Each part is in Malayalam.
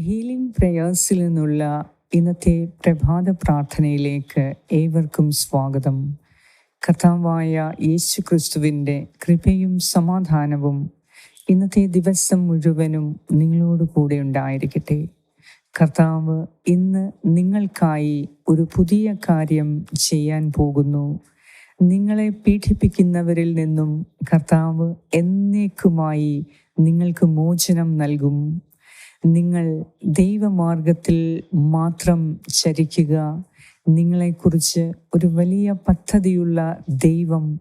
ഹീലിംഗ് പ്രേയേഴ്സിൽ നിന്നുള്ള ഇന്നത്തെ പ്രഭാത പ്രാർത്ഥനയിലേക്ക് ഏവർക്കും സ്വാഗതം. കഥാവായ യേശു ക്രിസ്തുവിന്റെ കൃപയും സമാധാനവും ഇന്നത്തെ ദിവസം മുഴുവനും നിങ്ങളോട് കൂടെ ഉണ്ടായിരിക്കട്ടെ. കർത്താവ് ഇന്ന് നിങ്ങൾക്കായി ഒരു പുതിയ കാര്യം ചെയ്യാൻ പോകുന്നു. നിങ്ങളെ പീഡിപ്പിക്കുന്നവരിൽ നിന്നും കർത്താവ് എന്നേക്കുമായി നിങ്ങൾക്ക് മോചനം നൽകും. നിങ്ങൾ ദൈവമാർഗത്തിൽ മാത്രം ചരിക്കുക. നിങ്ങളെക്കുറിച്ച് ഒരു വലിയ പദ്ധതിയുള്ള ദൈവം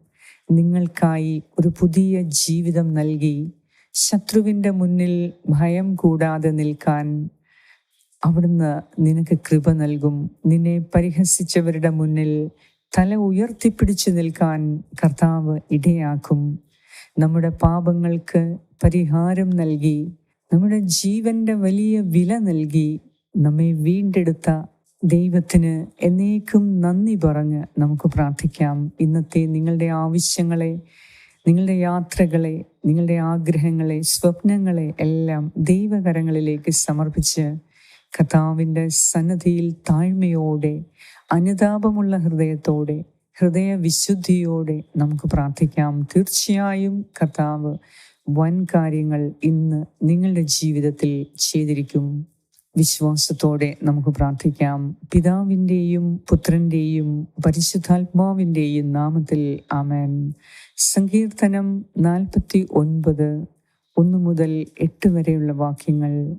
നിങ്ങൾക്കായി ഒരു പുതിയ ജീവിതം നൽകി. ശത്രുവിന്റെ മുന്നിൽ ഭയം കൂടാതെ നിൽക്കാൻ അവിടുന്ന് നിനക്ക് കൃപ നൽകും. നിന്നെ പരിഹസിച്ചവരുടെ മുന്നിൽ തല ഉയർത്തിപ്പിടിച്ചു നിൽക്കാൻ കർത്താവ് ഇടയാക്കും. നമ്മുടെ പാപങ്ങൾക്ക് പരിഹാരം നൽകി. നമ്മുടെ ജീവന്റെ വലിയ വില നൽകി നമ്മെ വീണ്ടെടുത്ത ദൈവത്തിന് എന്നേക്കും നന്ദി പറഞ്ഞ് നമുക്ക് പ്രാർത്ഥിക്കാം. ഇന്നത്തെ നിങ്ങളുടെ ആവശ്യങ്ങളെ നിങ്ങളുടെ യാത്രകളെ നിങ്ങളുടെ ആഗ്രഹങ്ങളെ സ്വപ്നങ്ങളെ എല്ലാം ദൈവകരങ്ങളിലേക്ക് സമർപ്പിച്ച് കർത്താവിന്റെ സന്നദ്ധിയിൽ താഴ്മയോടെ അനുതാപമുള്ള ഹൃദയത്തോടെ ഹൃദയവിശുദ്ധിയോടെ നമുക്ക് പ്രാർത്ഥിക്കാം. തീർച്ചയായും കർത്താവ് വൻ കാര്യങ്ങൾ ഇന്ന് നിങ്ങളുടെ ജീവിതത്തിൽ ചെയ്തിരിക്കും. വിശ്വാസത്തോടെ നമുക്ക് പ്രാർത്ഥിക്കാം. പിതാവിന്റെയും പുത്രന്റെയും പരിശുദ്ധാത്മാവിന്റെയും നാമത്തിൽ ആമേൻ. സങ്കീർത്തനം നാൽപ്പത്തി ഒൻപത് ഒന്ന് മുതൽ എട്ട് വരെയുള്ള വാക്യങ്ങൾ.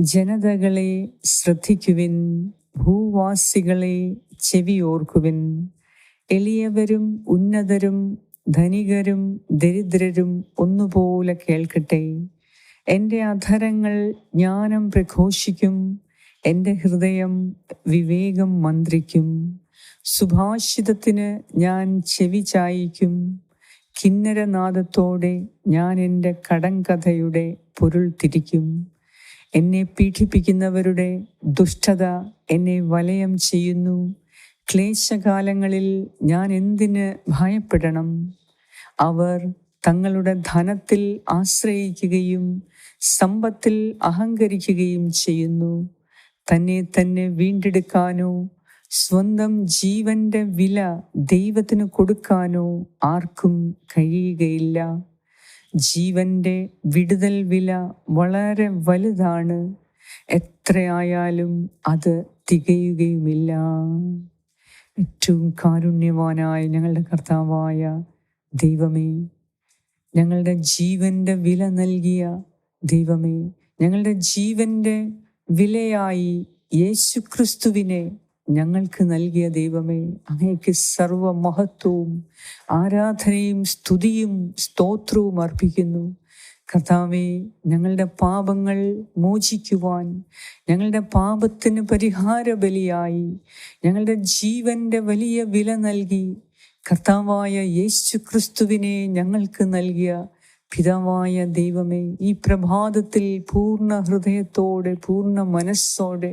ജനതകളെ ശ്രദ്ധിക്കുവിൻ ഭൂവാസികളെ ചെവിയോർക്കുവിൻ. എളിയവരും ഉന്നതരും ധനികരും ദരിദ്രരും ഒന്നുപോലെ കേൾക്കട്ടെ. എന്റെ അധരങ്ങൾ ജ്ഞാനം പ്രഘോഷിക്കും. എന്റെ ഹൃദയം വിവേകം മന്ത്രിക്കും. സുഭാഷിതത്തിന് ഞാൻ ചെവി ചായിക്കും. കിന്നരനാദത്തോടെ ഞാൻ എന്റെ കടങ്കഥയുടെ പൊരുൾ തിരിക്കും. എന്നെ പീഡിപ്പിക്കുന്നവരുടെ ദുഷ്ടത എന്നെ വലയം ചെയ്യുന്നു. ക്ലേശകാലങ്ങളിൽ ഞാൻ എന്തിന് ഭയപ്പെടണം? അവർ തങ്ങളുടെ ധനത്തിൽ ആശ്രയിക്കുകയും സമ്പത്തിൽ അഹങ്കരിക്കുകയും ചെയ്യുന്നു. തന്നെ തന്നെ വീണ്ടെടുക്കാനോ സ്വന്തം ജീവന്റെ വില ദൈവത്തിന് കൊടുക്കാനോ ആർക്കും കഴിയുകയില്ല. ജീവന്റെ വിടുതൽ വില വളരെ വലുതാണ്. എത്രയായാലും അത് തികയുകയുമില്ല. ഏറ്റവും കാരുണ്യവാനായ ഞങ്ങളുടെ കർത്താവായ ദൈവമേ ഞങ്ങളുടെ ജീവന്റെ വില നൽകിയ ദൈവമേ ഞങ്ങളുടെ ജീവന്റെ വിലയായി യേശു ക്രിസ്തുവിനെ ഞങ്ങൾക്ക് നൽകിയ ദൈവമേ അങ്ങേക്ക് സർവമഹത്വവും ആരാധനയും സ്തുതിയും സ്തോത്രവും അർപ്പിക്കുന്നു. കർത്താവെ ഞങ്ങളുടെ പാപങ്ങൾ മോചിക്കുവാൻ ഞങ്ങളുടെ പാപത്തിന് പരിഹാര ബലിയായി ഞങ്ങളുടെ ജീവന്റെ വലിയ വില നൽകി. കർത്താവായ യേശു ക്രിസ്തുവിനെ ഞങ്ങൾക്ക് നൽകിയ പിതാവായ ദൈവമേ ഈ പ്രഭാതത്തിൽ പൂർണ ഹൃദയത്തോടെ പൂർണ മനസ്സോടെ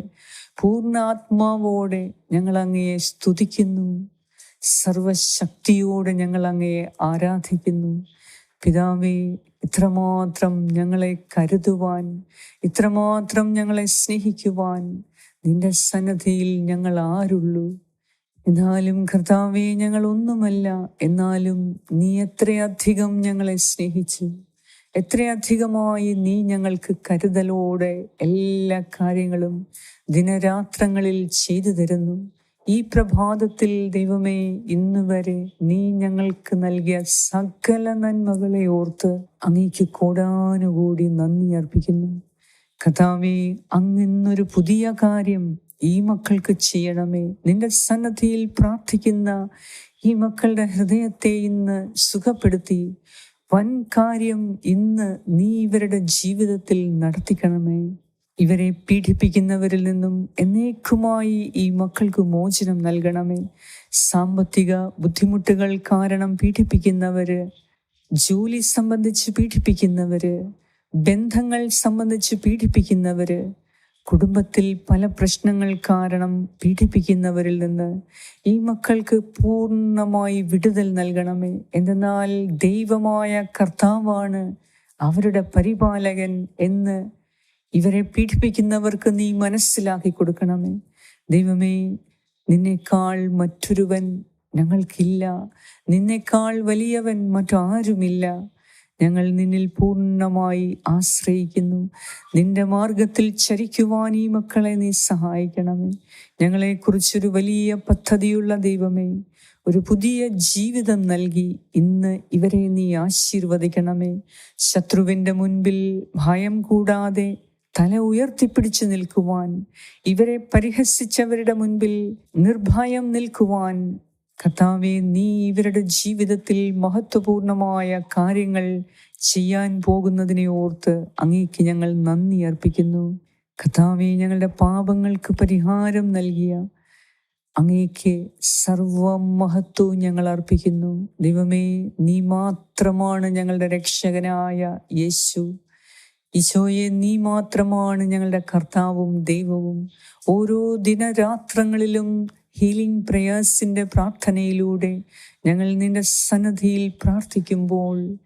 പൂർണ ആത്മാവോടെ ഞങ്ങൾ അങ്ങയെ സ്തുതിക്കുന്നു. സർവശക്തിയോടെ ഞങ്ങൾ അങ്ങയെ ആരാധിക്കുന്നു. പിതാവേ ഇത്രമാത്രം ഞങ്ങളെ കരുതുവാൻ ഇത്രമാത്രം ഞങ്ങളെ സ്നേഹിക്കുവാൻ നിന്റെ സന്നദ്ധിയിൽ ഞങ്ങൾ ആരുള്ളൂ? എന്നാലും കർത്താവെ ഞങ്ങൾ ഒന്നുമല്ല എന്നാലും നീ എത്രയധികം ഞങ്ങളെ സ്നേഹിച്ചു. എത്രയധികമായി നീ ഞങ്ങൾക്ക് കരുതലോടെ എല്ലാ കാര്യങ്ങളും ദിനരാത്രങ്ങളിൽ ചെയ്തു തരുന്നു. ഈ പ്രഭാതത്തിൽ ദൈവമേ ഇന്ന് വരെ നീ ഞങ്ങൾക്ക് നൽകിയ സകല നന്മകളെ ഓർത്ത് അങ്ങേക്ക് കോടാനുകൂടി നന്ദി അർപ്പിക്കുന്നു. കഥാവേ അങ്ങിന്നൊരു പുതിയ കാര്യം ഈ മക്കൾക്ക് ചെയ്യണമേ. നിന്റെ സന്നദ്ധിയിൽ പ്രാർത്ഥിക്കുന്ന ഈ മക്കളുടെ ഹൃദയത്തെ ഇന്ന് സുഖപ്പെടുത്തി. വൻ കാര്യം ഇന്ന് നീ ഇവരുടെ ജീവിതത്തിൽ നടത്തിക്കണമേ. ഇവരെ പീഡിപ്പിക്കുന്നവരിൽ നിന്നും എന്നേക്കുമായി ഈ മക്കൾക്ക് മോചനം നൽകണമേ. സാമ്പത്തിക ബുദ്ധിമുട്ടുകൾ കാരണം പീഡിപ്പിക്കുന്നവര് ജോലി സംബന്ധിച്ച് പീഡിപ്പിക്കുന്നവര് ബന്ധങ്ങൾ സംബന്ധിച്ച് പീഡിപ്പിക്കുന്നവര് കുടുംബത്തിൽ പല പ്രശ്നങ്ങൾ കാരണം പീഡിപ്പിക്കുന്നവരിൽ നിന്ന് ഈ മക്കൾക്ക് പൂർണമായി വിടുതൽ നൽകണമേ. എന്തെന്നാൽ ദൈവമായ കർത്താവാണ് അവരുടെ പരിപാലകൻ എന്ന് ഇവരെ പീഡിപ്പിക്കുന്നവർക്ക് നീ മനസ്സിലാക്കി കൊടുക്കണമേ. ദൈവമേ നിന്നേക്കാൾ മറ്റൊരുവൻ ഞങ്ങൾക്കില്ല. നിന്നേക്കാൾ വലിയവൻ മറ്റാരുമില്ല. ഞങ്ങൾ നിന്നിൽ പൂർണമായി ആശ്രയിക്കുന്നു. നിന്റെ മാർഗത്തിൽ ചരിക്കുവാൻ ഈ മക്കളെ നീ സഹായിക്കണമേ. ഞങ്ങളെക്കുറിച്ചൊരു വലിയ പദ്ധതിയുള്ള ദൈവമേ ഒരു പുതിയ ജീവിതം നൽകി ഇന്ന് ഇവരെ നീ ആശീർവദിക്കണമേ. ശത്രുവിന്റെ മുൻപിൽ ഭയം കൂടാതെ തല ഉയർത്തിപ്പിടിച്ചു നിൽക്കുവാൻ ഇവരെ പരിഹസിച്ചവരുടെ മുൻപിൽ നിർഭയം നിൽക്കുവാൻ കർത്താവെ നീ ഇവരുടെ ജീവിതത്തിൽ മഹത്വപൂർണമായ കാര്യങ്ങൾ ചെയ്യാൻ പോകുന്നതിനെ ഓർത്ത് അങ്ങേക്ക് ഞങ്ങൾ നന്ദി അർപ്പിക്കുന്നു. കർത്താവെ ഞങ്ങളുടെ പാപങ്ങൾക്ക് പരിഹാരം നൽകിയ അങ്ങേക്ക് സർവമഹത്വവും ഞങ്ങൾ അർപ്പിക്കുന്നു. ദൈവമേ നീ മാത്രമാണ് ഞങ്ങളുടെ രക്ഷകനായ യേശു. ഈശോയെ നീ മാത്രമാണ് ഞങ്ങളുടെ കർത്താവും ദൈവവും. ഓരോ ദിനരാത്രങ്ങളിലും ഹീലിംഗ് പ്രയാസിന്റെ പ്രാർത്ഥനയിലൂടെ ഞങ്ങൾ നിന്റെ സന്നദ്ധിയിൽ പ്രാർത്ഥിക്കുമ്പോൾ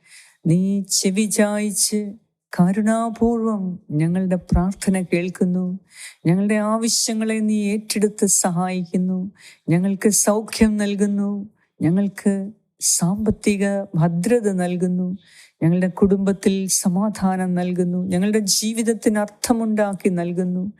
നീ ചെവി ചായ്ച്ച് കരുണാപൂർവം ഞങ്ങളുടെ പ്രാർത്ഥന കേൾക്കുന്നു. ഞങ്ങളുടെ ആവശ്യങ്ങളെ നീ ഏറ്റെടുത്ത് സഹായിക്കുന്നു. ഞങ്ങൾക്ക് സൗഖ്യം നൽകുന്നു. ഞങ്ങൾക്ക് സാമ്പത്തിക ഭദ്രത നൽകുന്നു. ഞങ്ങളുടെ കുടുംബത്തിൽ സമാധാനം നൽകുന്നു. ഞങ്ങളുടെ ജീവിതത്തിന് അർത്ഥമുണ്ടാക്കി നൽകുന്നു.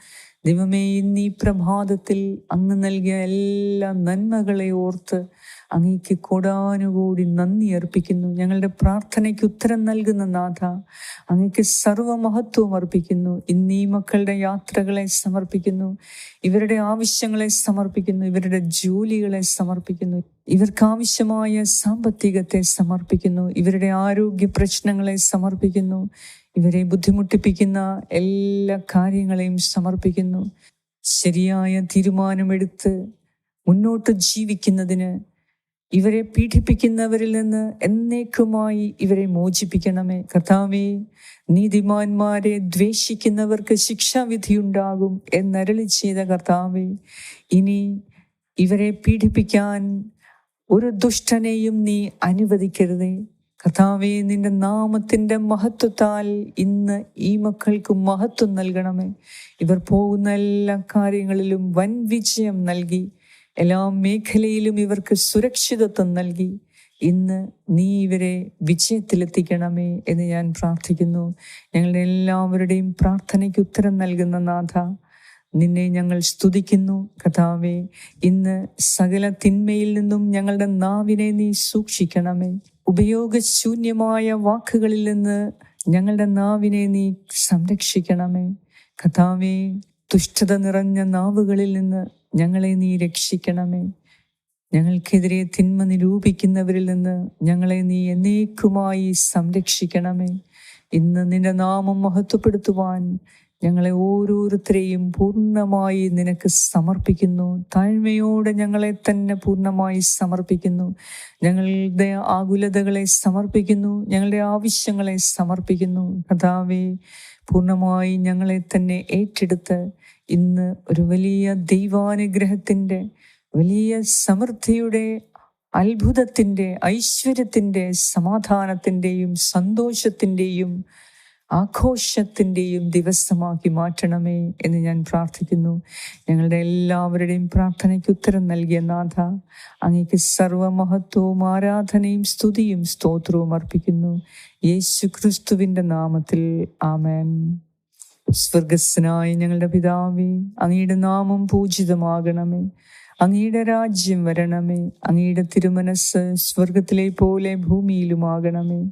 ദൈവമേ ഈ പ്രഭാതത്തിൽ അങ്ങ് നൽകിയ എല്ലാ നന്മകളെ ഓർത്ത് അങ്ങേക്ക് കോടാനുകൂടി നന്ദി അർപ്പിക്കുന്നു. ഞങ്ങളുടെ പ്രാർത്ഥനയ്ക്ക് ഉത്തരം നൽകുന്ന നാഥ അങ്ങേക്ക് സർവമഹത്വം അർപ്പിക്കുന്നു. ഇന്ന് ഈ മക്കളുടെ യാത്രകളെ സമർപ്പിക്കുന്നു. ഇവരുടെ ആവശ്യങ്ങളെ സമർപ്പിക്കുന്നു. ഇവരുടെ ജോലികളെ സമർപ്പിക്കുന്നു. ഇവർക്കാവശ്യമായ സാമ്പത്തികത്തെ സമർപ്പിക്കുന്നു. ഇവരുടെ ആരോഗ്യ പ്രശ്നങ്ങളെ സമർപ്പിക്കുന്നു. ഇവരെ ബുദ്ധിമുട്ടിപ്പിക്കുന്ന എല്ലാ കാര്യങ്ങളെയും സമർപ്പിക്കുന്നു. ശരിയായ തീരുമാനമെടുത്ത് മുന്നോട്ട് ജീവിക്കുന്നതിന് ഇവരെ പീഡിപ്പിക്കുന്നവരിൽ നിന്ന് എന്നേക്കുമായി ഇവരെ മോചിപ്പിക്കണമേ. കർത്താവേ നീതിമാന്മാരെ ദ്വേഷിക്കുന്നവർക്ക് ശിക്ഷാവിധിയുണ്ടാകും എന്നരളി ചെയ്ത കർത്താവേ ഇനി ഇവരെ പീഡിപ്പിക്കാൻ ഒരു ദുഷ്ടനെയും നീ അനുവദിക്കരുതേ. കർത്താവേ നിന്റെ നാമത്തിന്റെ മഹത്വത്താൽ ഇന്ന് ഈ മക്കൾക്ക് മഹത്വം നൽകണമേ. ഇവർ പോകുന്ന എല്ലാ കാര്യങ്ങളിലും വൻ വിജയം നൽകി. എല്ലാ മേഖലയിലും ഇവർക്ക് സുരക്ഷിതത്വം നൽകി. ഇന്ന് നീ ഇവരെ വിജയത്തിലെത്തിക്കണമേ എന്ന് ഞാൻ പ്രാർത്ഥിക്കുന്നു. ഞങ്ങളുടെ എല്ലാവരുടെയും പ്രാർത്ഥനയ്ക്ക് ഉത്തരം നൽകുന്ന നാഥ നിന്നെ ഞങ്ങൾ സ്തുതിക്കുന്നു. കഥാവേ ഇന്ന് സകല തിന്മയിൽ നിന്നും ഞങ്ങളുടെ നാവിനെ നീ സൂക്ഷിക്കണമേ. ഉപയോഗശൂന്യമായ വാക്കുകളിൽ നിന്ന് ഞങ്ങളുടെ നാവിനെ നീ സംരക്ഷിക്കണമേ. കഥാവേ തുഷ്ടത നിറഞ്ഞ നാവുകളിൽ നിന്ന് ഞങ്ങളെ നീ രക്ഷിക്കണമേ. ഞങ്ങൾക്കെതിരെ തിന്മ നിരൂപിക്കുന്നവരിൽ നിന്ന് ഞങ്ങളെ നീ എന്നേക്കുമായി സംരക്ഷിക്കണമേ. ഇന്ന് നിന്റെ നാമം മഹത്വപ്പെടുത്തുവാൻ ഞങ്ങളെ ഓരോരുത്തരെയും പൂർണമായി നിനക്ക് സമർപ്പിക്കുന്നു. താഴ്മയോടെ ഞങ്ങളെ തന്നെ പൂർണമായി സമർപ്പിക്കുന്നു. ഞങ്ങളുടെ ആകുലതകളെ സമർപ്പിക്കുന്നു. ഞങ്ങളുടെ ആവശ്യങ്ങളെ സമർപ്പിക്കുന്നു. കഥാവെ പൂർണമായി ഞങ്ങളെ തന്നെ ഏറ്റെടുത്ത് ഇന്ന് ഒരു വലിയ ദൈവാനുഗ്രഹത്തിന്റെ വലിയ സമൃദ്ധിയുടെ അത്ഭുതത്തിന്റെ ഐശ്വര്യത്തിന്റെ സമാധാനത്തിന്റെയും സന്തോഷത്തിന്റെയും ആഘോഷത്തിന്റെയും ദിവസമാക്കി മാറ്റണമേ എന്ന് ഞാൻ പ്രാർത്ഥിക്കുന്നു. ഞങ്ങളുടെ എല്ലാവരുടെയും പ്രാർത്ഥനയ്ക്ക് ഉത്തരം നൽകിയ നാഥ അങ്ങേക്ക് സർവമഹത്വവും ആരാധനയും സ്തുതിയും സ്തോത്രവും അർപ്പിക്കുന്നു. യേശു ക്രിസ്തുവിന്റെ നാമത്തിൽ ആമേൻ. സ്വർഗസ്നായ ഞങ്ങളുടെ പിതാവേ അങ്ങയുടെ നാമം പൂജിതമാകണമേ. അങ്ങയുടെ രാജ്യം വരണമേ. അങ്ങയുടെ തിരുമനസ് സ്വർഗത്തിലെ പോലെ ഭൂമിയിലുമാകണമേ.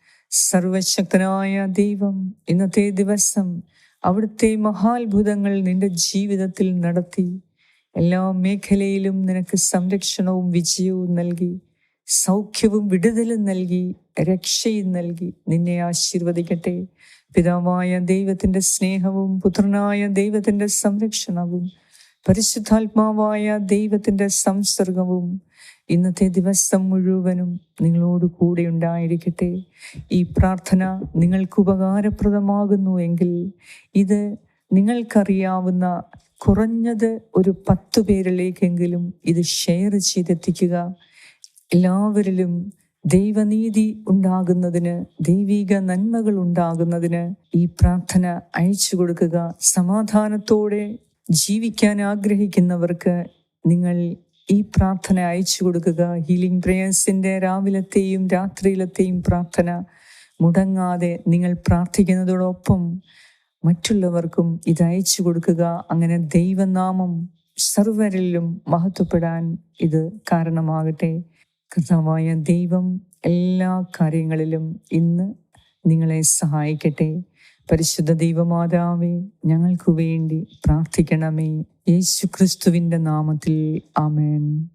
സർവശക്തനായ ദൈവം ഇന്നത്തെ ദിവസം അവിടുത്തെ മഹാത്ഭുതങ്ങൾ നിന്റെ ജീവിതത്തിൽ നടത്തി. എല്ലാ മേഖലയിലും നിനക്ക് സംരക്ഷണവും വിജയവും നൽകി സൗഖ്യവും വിടുതലും നൽകി രക്ഷയും നൽകി നിന്നെ ആശീർവദിക്കട്ടെ. പിതാവായ ദൈവത്തിന്റെ സ്നേഹവും പുത്രനായ ദൈവത്തിന്റെ സംരക്ഷണവും പരിശുദ്ധാത്മാവായ ദൈവത്തിന്റെ സംസർഗവും ഇന്നത്തെ ദിവസം മുഴുവനും നിങ്ങളോട് കൂടെ ഉണ്ടായിരിക്കട്ടെ. ഈ പ്രാർത്ഥന നിങ്ങൾക്ക് ഉപകാരപ്രദമാകുന്നു എങ്കിൽ ഇത് നിങ്ങൾക്കറിയാവുന്ന കുറഞ്ഞത് ഒരു പത്ത് പേരിലേക്കെങ്കിലും ഇത് ഷെയർ ചെയ്തെത്തിക്കുക. എല്ലാവരിലും ദൈവനീതി ഉണ്ടാകുന്നതിന് ദൈവിക നന്മകൾ ഉണ്ടാകുന്നതിന് ഈ പ്രാർത്ഥന അയച്ചു കൊടുക്കുക. സമാധാനത്തോടെ ജീവിക്കാൻ ആഗ്രഹിക്കുന്നവർക്ക് നിങ്ങൾ ഈ പ്രാർത്ഥന അയച്ചു കൊടുക്കുക. ഹീലിംഗ് പ്രേയേഴ്സിന്റെ രാവിലത്തെയും രാത്രിയിലത്തെയും പ്രാർത്ഥന മുടങ്ങാതെ നിങ്ങൾ പ്രാർത്ഥിക്കുന്നതോടൊപ്പം മറ്റുള്ളവർക്കും ഇത് അയച്ചു കൊടുക്കുക. അങ്ങനെ ദൈവനാമം സർവരിലും മഹത്വപ്പെടാൻ ഇത് കാരണമാകട്ടെ. കർത്താവായ ദൈവം എല്ലാ കാര്യങ്ങളിലും ഇന്ന് നിങ്ങളെ സഹായിക്കട്ടെ. പരിശുദ്ധ ദൈവമാതാവേ ഞങ്ങൾക്കു വേണ്ടി പ്രാർത്ഥിക്കണമേ. യേശുക്രിസ്തുവിന്റെ നാമത്തിൽ ആമേൻ.